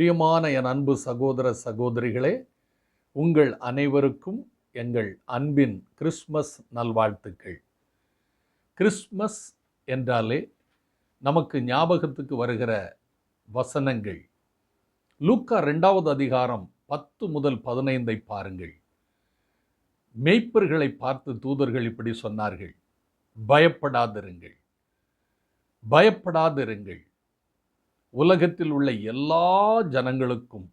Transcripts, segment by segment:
பிரியமான என் அன்பு சகோதர சகோதரிகளே உங்கள் அனைவருக்கும் எங்கள் அன்பின் கிறிஸ்மஸ் நல்வாழ்த்துக்கள். கிறிஸ்மஸ் என்றாலே நமக்கு ஞாபகத்துக்கு வருகிற வசனங்கள். லூக்கா ரெண்டாவது அதிகாரம் பத்து முதல் பதினைந்தை பாருங்கள். மெய்ப்பர்களை பார்த்து தூதர்கள் இப்படி சொன்னார்கள் பயப்படாதிருங்கள். பயப்படாதிருங்கள். உலகத்தில் உள்ள எல்லா ஜனங்களுக்கும்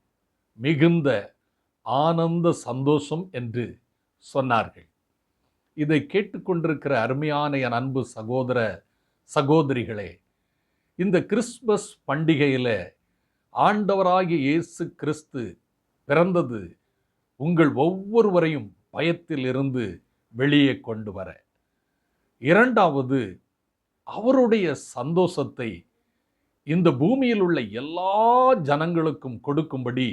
மிகுந்த ஆனந்த சந்தோஷம் என்று சொன்னார்கள். இதை கேட்டுக்கொண்டிருக்கிற அருமையான என் அன்பு சகோதர சகோதரிகளே இந்த கிறிஸ்மஸ் பண்டிகையில் ஆண்டவராகிய இயேசு கிறிஸ்து பிறந்தது உங்கள் ஒவ்வொருவரையும் பயத்தில் இருந்து வெளியே கொண்டு வர. இரண்டாவது அவருடைய சந்தோஷத்தை இந்த பூமியில் உள்ள எல்லா ஜனங்களுக்கும் கொடுக்கும்படி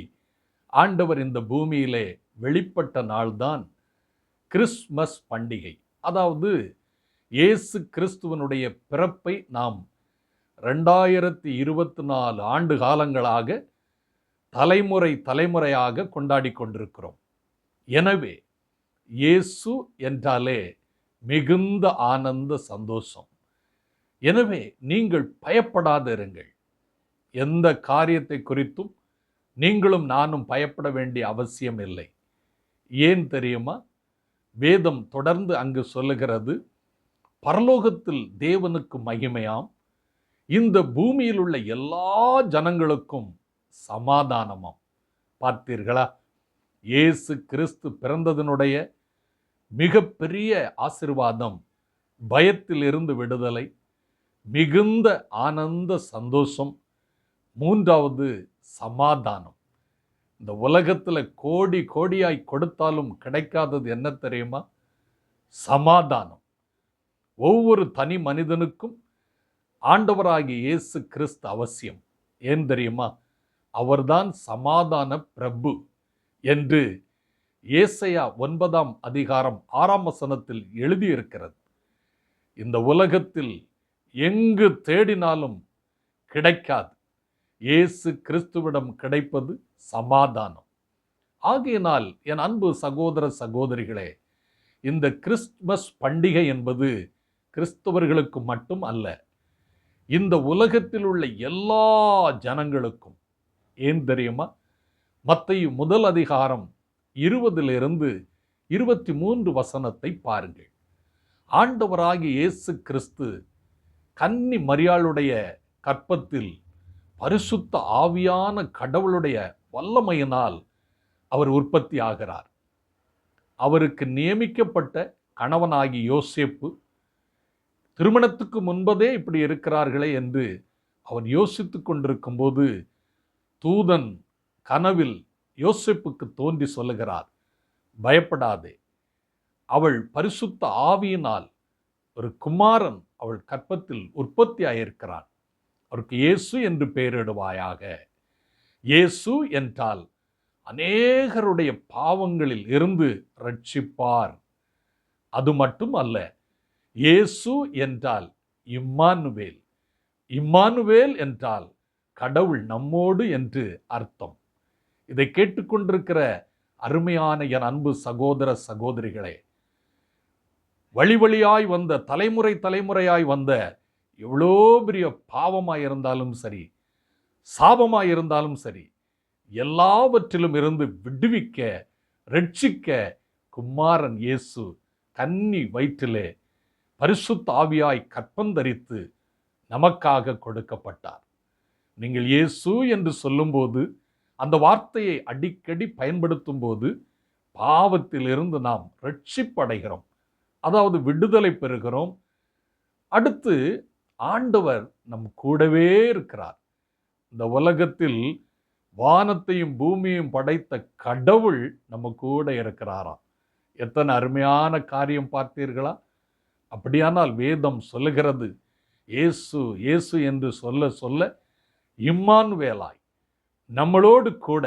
ஆண்டவர் இந்த பூமியிலே வெளிப்பட்ட நாள்தான் கிறிஸ்மஸ் பண்டிகை. அதாவது இயேசு கிறிஸ்துவனுடைய பிறப்பை நாம் ரெண்டாயிரத்தி இருபத்தி நாலு ஆண்டு காலங்களாக தலைமுறை தலைமுறையாக கொண்டாடி கொண்டிருக்கிறோம். எனவே இயேசு என்றாலே மிகுந்த ஆனந்த சந்தோஷம். எனவே நீங்கள் பயப்படாதிருங்கள். எந்த காரியத்தை குறித்தும் நீங்களும் நானும் பயப்பட வேண்டிய அவசியம் இல்லை. ஏன் தெரியுமா? வேதம் தொடர்ந்து அங்கு சொல்லுகிறது பரலோகத்தில் தேவனுக்கு மகிமையாம். இந்த பூமியில் உள்ள எல்லா ஜனங்களுக்கும் சமாதானமாம். பார்த்தீர்களா? இயேசு கிறிஸ்து பிறந்ததனுடைய மிகப்பெரிய ஆசிர்வாதம் பயத்திலிருந்து விடுதலை மிகுந்த ஆனந்த சந்தோஷம். மூன்றாவது சமாதானம். இந்த உலகத்தில் கோடி கோடியாய் கொடுத்தாலும் கிடைக்காதது என்ன தெரியுமா? சமாதானம். ஒவ்வொரு தனி மனிதனுக்கும் ஆண்டவராகிய இயேசு கிறிஸ்து அவசியம். ஏன் தெரியுமா? அவர்தான் சமாதான பிரபு என்று ஏசையா ஒன்பதாம் அதிகாரம் ஆறாம் வசனத்தில் எழுதியிருக்கிறது. இந்த உலகத்தில் எங்கு தேடினாலும் கிடைக்காது. இயேசு கிறிஸ்துவிடம் கிடைப்பது சமாதானம். ஆகையினால் என் அன்பு சகோதர சகோதரிகளே இந்த கிறிஸ்துமஸ் பண்டிகை என்பது கிறிஸ்தவர்களுக்கு மட்டும் அல்ல இந்த உலகத்தில் உள்ள எல்லா ஜனங்களுக்கும். ஏன் தெரியுமா? மத்தையு முதல் அதிகாரம் இருபதிலிருந்து இருபத்தி மூன்று வசனத்தை பாருங்கள். ஆண்டவராகிய இயேசு கிறிஸ்து கன்னி மரியாளுடைய கற்பத்தில் பரிசுத்த ஆவியான கடவுளுடைய வல்லமையினால் அவர் உற்பத்தி ஆகிறார். அவருக்கு நியமிக்கப்பட்ட கணவனாகி யோசேப்பு திருமணத்துக்கு முன்பதே இப்படி இருக்கிறார்களே என்று அவன் யோசித்து கொண்டிருக்கும்போது தூதன் கனவில் யோசிப்புக்கு தோன்றி சொல்லுகிறார் பயப்படாதே அவள் பரிசுத்த ஆவியினால் ஒரு குமாரன் அவள் கற்பத்தில் உற்பத்தி ஆயிருக்கிறான் அவருக்கு இயேசு என்று பெயரிடுவாயாக. இயேசு என்றால் அநேகருடைய பாவங்களில் இருந்து ரட்சிப்பார் அது மட்டும் அல்ல இயேசு என்றால் இம்மானுவேல். இம்மானுவேல் என்றால் கடவுள் நம்மோடு என்று அர்த்தம். இதை கேட்டுக்கொண்டிருக்கிற அருமையான என் அன்பு சகோதர சகோதரிகளே வழி வழியாய் வந்த தலைமுறை தலைமுறையாய் வந்த எவ்வளோ பெரிய பாவமாக இருந்தாலும் சரி சாபமாக இருந்தாலும் சரி எல்லாவற்றிலும் இருந்து விடுவிக்க ரட்சிக்க குமாரன் இயேசு கன்னி வயிற்றிலே பரிசுத்த ஆவியாய் கற்பந்தரித்து நமக்காக கொடுக்கப்பட்டார். நீங்கள் இயேசு என்று சொல்லும்போது அந்த வார்த்தையை அடிக்கடி பயன்படுத்தும் போது பாவத்திலிருந்து நாம் ரட்சிப்படைகிறோம். அதாவது விடுதலை பெறுகிறோம். அடுத்து ஆண்டவர் நம் கூடவே இருக்கிறார். இந்த உலகத்தில் வானத்தையும் பூமியையும் படைத்த கடவுள் நம்ம கூட இருக்கிறாராம். எத்தனை அருமையான காரியம் பார்த்தீர்களா? அப்படியானால் வேதம் சொல்லுகிறது இயேசு இயேசு என்று சொல்ல சொல்ல இம்மான் வேலாய் நம்மளோடு கூட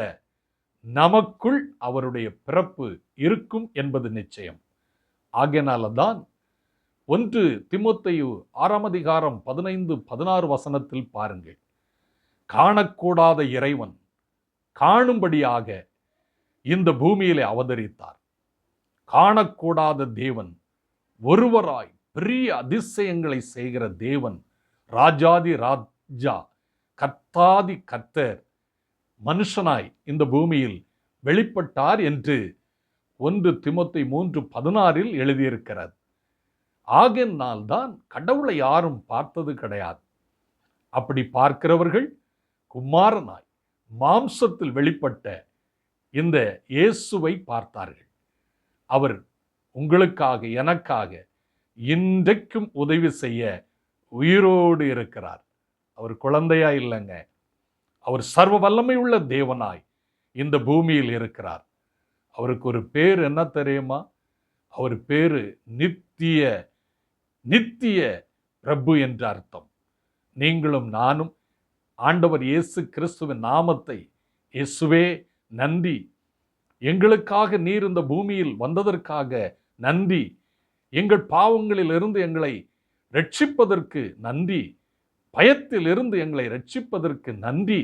நமக்குள் அவருடைய பிறப்பு இருக்கும் என்பது நிச்சயம். ஆகையினால தான் ஒன்று திமுத்தையு ஆறாம் அதிகாரம் பதினைந்து பதினாறு வசனத்தில் பாருங்கள். காணக்கூடாத இறைவன் காணும்படியாக இந்த பூமியிலே அவதரித்தார். காணக்கூடாத தேவன் ஒருவராய் பெரிய அதிசயங்களை செய்கிற தேவன் ராஜாதி ராஜா கர்த்தாதி கர்த்தர் மனுஷனாய் இந்த பூமியில் வெளிப்பட்டார் என்று ஒன்று திமுத்தை மூன்று பதினாறில் எழுதியிருக்கிறது. ஆகினால் தான் கடவுளை யாரும் பார்த்தது கிடையாது. அப்படி பார்க்கிறவர்கள் குமாரனாய் மாம்சத்தில் வெளிப்பட்ட இந்த இயேசுவை பார்த்தார்கள். அவர் உங்களுக்காக எனக்காக இன்றைக்கும் உதவி செய்ய உயிரோடு இருக்கிறார். அவர் குழந்தையா இல்லைங்க. அவர் சர்வ வல்லமை உள்ள தேவனாய் இந்த பூமியில் இருக்கிறார். அவருக்கு ஒரு பேர் என்ன தெரியுமா? அவர் பேர் நித்திய நித்திய பிரபு என்ற அர்த்தம். நீங்களும் நானும் ஆண்டவர் இயேசு கிறிஸ்துவின் நாமத்தை இயேசுவே நன்றி. எங்களுக்காக நீர் இந்த பூமியில் வந்ததற்காக நன்றி. எங்கள் பாவங்களிலிருந்து எங்களை ரட்சிப்பதற்கு நன்றி. பயத்திலிருந்து எங்களை ரட்சிப்பதற்கு நன்றி.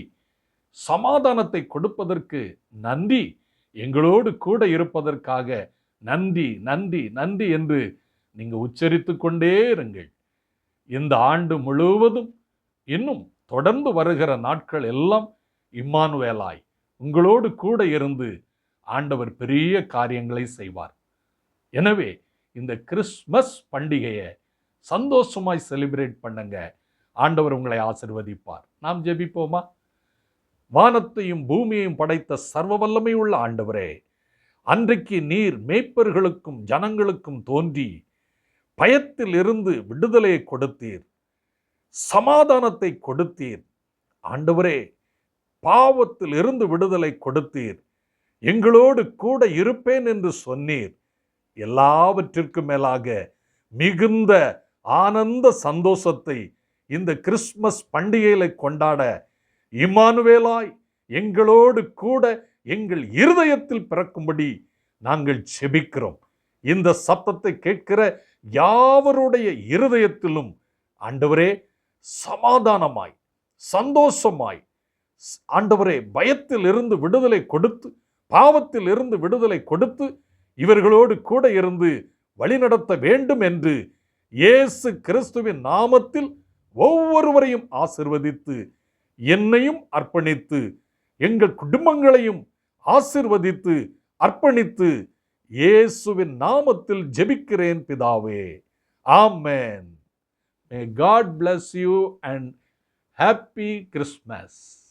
சமாதானத்தை கொடுப்பதற்கு நன்றி. எங்களோடு கூட இருப்பதற்காக நன்றி நன்றி நன்றி என்று நீங்கள் உச்சரித்து கொண்டே இருங்கள். இந்த ஆண்டு முழுவதும் இன்னும் தொடர்ந்து வருகிற நாட்கள் எல்லாம் இம்மானுவேலாய் உங்களோடு கூட இருந்து ஆண்டவர் பெரிய காரியங்களை செய்வார். எனவே இந்த கிறிஸ்மஸ் பண்டிகையை சந்தோஷமாய் செலிப்ரேட் பண்ணுங்க. ஆண்டவர் உங்களை ஆசிர்வதிப்பார். நாம் ஜெபிப்போமா? வானத்தையும் பூமியையும் படைத்த சர்வ வல்லமை உள்ள ஆண்டவரே அன்றைக்கு நீர் மேய்ப்பர்களுக்கும் ஜனங்களுக்கும் தோன்றி பயத்தில் இருந்து விடுதலையை கொடுத்தீர் சமாதானத்தை கொடுத்தீர். ஆண்டவரே பாவத்தில் இருந்து விடுதலை கொடுத்தீர். எங்களோடு கூட இருப்பேன் என்று சொன்னீர். எல்லாவற்றிற்கும் மேலாக மிகுந்த ஆனந்த சந்தோஷத்தை இந்த கிறிஸ்மஸ் பண்டிகையில கொண்டாட இம்மானுவேலாய் எங்களோடு கூட எங்கள் இருதயத்தில் பிறக்கும்படி நாங்கள் செபிக்கிறோம். இந்த சத்தத்தை கேட்கிற யாவருடைய இருதயத்திலும் ஆண்டவரே சமாதானமாய் சந்தோஷமாய் ஆண்டவரே பயத்தில் இருந்து விடுதலை கொடுத்து பாவத்தில் இருந்து விடுதலை கொடுத்து இவர்களோடு கூட இருந்து வழிநடத்த வேண்டும் என்று இயேசு கிறிஸ்துவின் நாமத்தில் ஒவ்வொருவரையும் ஆசிர்வதித்து என்னையும் அர்ப்பணித்து எங்கள் குடும்பங்களையும் ஆசிர்வதித்து அர்ப்பணித்து இயேசுவின் நாமத்தில் ஜெபிக்கிறேன் பிதாவே. ஆமேன். May God bless you and happy Christmas